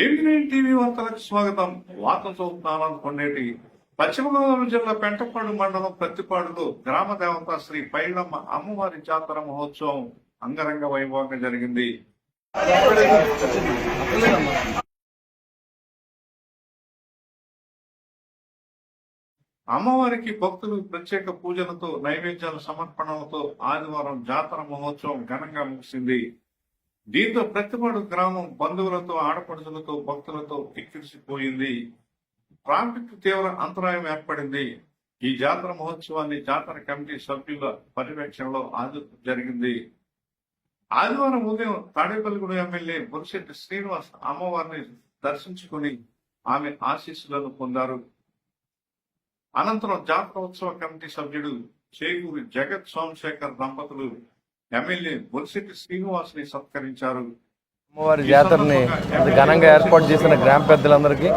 AB TV వార్తలకు స్వాగతం? వార్త చూస్తున్నాను కొండేటి పశ్చిమ గోదావరి జిల్లా పెంటపాడు మండలం ప్రతిపాడులో గ్రామ దేవత శ్రీ పైలమ్మ అమ్మవారి జాతర మహోత్సవం అంగరంగ వైభవంగా జరిగింది. అమ్మవారికి భక్తులు ప్రత్యేక పూజలతో నైవేద్యాల సమర్పణలతో ఆదివారం జాతర మహోత్సవం ఘనంగా ముగిసింది. దీంతో ప్రతిపాడు గ్రామం బంధువులతో ఆడపడుచులతో భక్తులతో కిక్కిరిసిపోయింది ట్రాఫిక్ తీవ్ర అంతరాయం ఏర్పడింది. ఈ జాతర మహోత్సవాన్ని జాతర కమిటీ సభ్యుల పర్యవేక్షణలో ఆది జరిగింది. ఆదివారం ఉదయం తాడేపల్లిగూడ ఎమ్మెల్యే బొరిశెట్టి శ్రీనివాస్ అమ్మవారిని దర్శించుకుని ఆమె ఆశీస్సులను పొందారు. అనంతరం జాతర ఉత్సవ కమిటీ సభ్యుడు చేకూరి జగత్ సోమశేఖర్ దంపతులు ఎమ్మెల్యే బొలిశెట్టి శ్రీనివాస్ని సత్కరించారు. అమ్మవారి జాతరని ఘనంగా ఏర్పాటు చేసిన గ్రామ పెద్దలందరికీ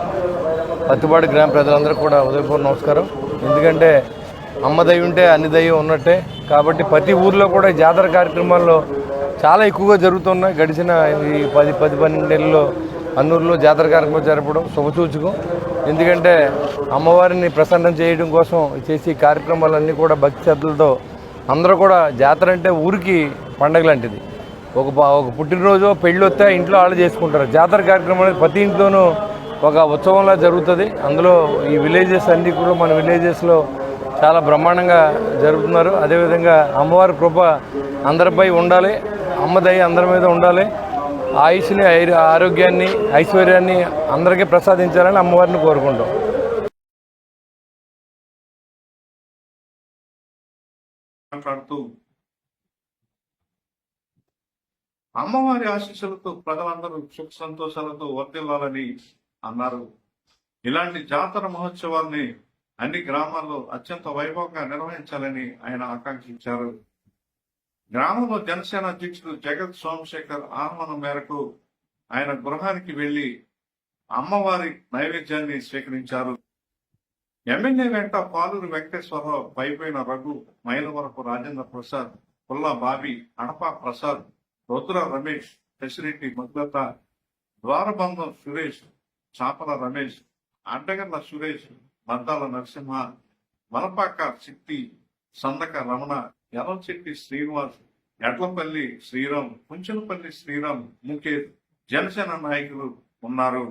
పత్తిపాడు గ్రామ ప్రజలందరికీ కూడా ఉదయపూర్వ నమస్కారం. ఎందుకంటే అమ్మ దయ్యం ఉంటే అన్ని దయ్యం ఉన్నట్టే. కాబట్టి ప్రతి ఊర్లో కూడా జాతర కార్యక్రమాల్లో చాలా ఎక్కువగా జరుగుతున్నాయి. గడిచిన ఈ పది పది పన్నెండేళ్ళలో అన్నూరులో జాతర కార్యక్రమం జరపడం శుభసూచకం. ఎందుకంటే అమ్మవారిని ప్రసన్నం చేయడం కోసం చేసే కార్యక్రమాలన్నీ కూడా భక్తి శ్రద్ధలతో అందరూ కూడా జాతర అంటే ఊరికి పండగ లాంటిది. ఒక ఒక పుట్టినరోజు పెళ్ళి వస్తే ఇంట్లో వాళ్ళు చేసుకుంటారు. జాతర కార్యక్రమం అనేది ప్రతి ఇంట్లోనూ ఒక ఉత్సవంలా జరుగుతుంది. అందులో ఈ విలేజెస్ అన్నీ కూడా మన విలేజెస్లో చాలా బ్రహ్మాండంగా జరుగుతున్నారు అదేవిధంగా అమ్మవారి కృప అందరిపై ఉండాలి. అమ్మదయ్య అందరి మీద ఉండాలి. ఆయుష్ని ఆరోగ్యాన్ని ఐశ్వర్యాన్ని అందరికీ ప్రసాదించాలని అమ్మవారిని కోరుకుంటాం. మాట్లాడుతూ అమ్మవారి ఆశీస్సులతో ప్రజలందరూ సుఖ సంతోషాలతో వర్ధిల్లాలని అన్నారు. ఇలాంటి జాతర మహోత్సవాల్ని అన్ని గ్రామాల్లో అత్యంత వైభవంగా నిర్వహించాలని ఆయన ఆకాంక్షించారు. గ్రామంలో జనసేన అధ్యక్షుడు జగత్ సోమశేఖర్ ఆహ్వానం మేరకు ఆయన గృహానికి వెళ్ళి అమ్మవారి నైవేద్యాన్ని స్వీకరించారు. ఎమ్మెల్యే వెంట పాలూరు వెంకటేశ్వరరావు పైపోయిన రఘు మైలవరపు రాజేంద్ర ప్రసాద్ పుల్లా బాబి అడపా ప్రసాద్ రుద్ర రమేష్ పెసిరెడ్డి మగ్లత ద్వారబంధం సురేష్ చాపల రమేష్ అడ్డగర్ల సురేష్ మద్దాల నరసింహ వలపాక శక్తి సందక రమణ ఎర్రచెట్టి శ్రీనివాస్ ఎడ్లపల్లి శ్రీరామ్ కుంచనపల్లి శ్రీరామ్ ముఖేష్ జనసేన నాయకులు ఉన్నారు.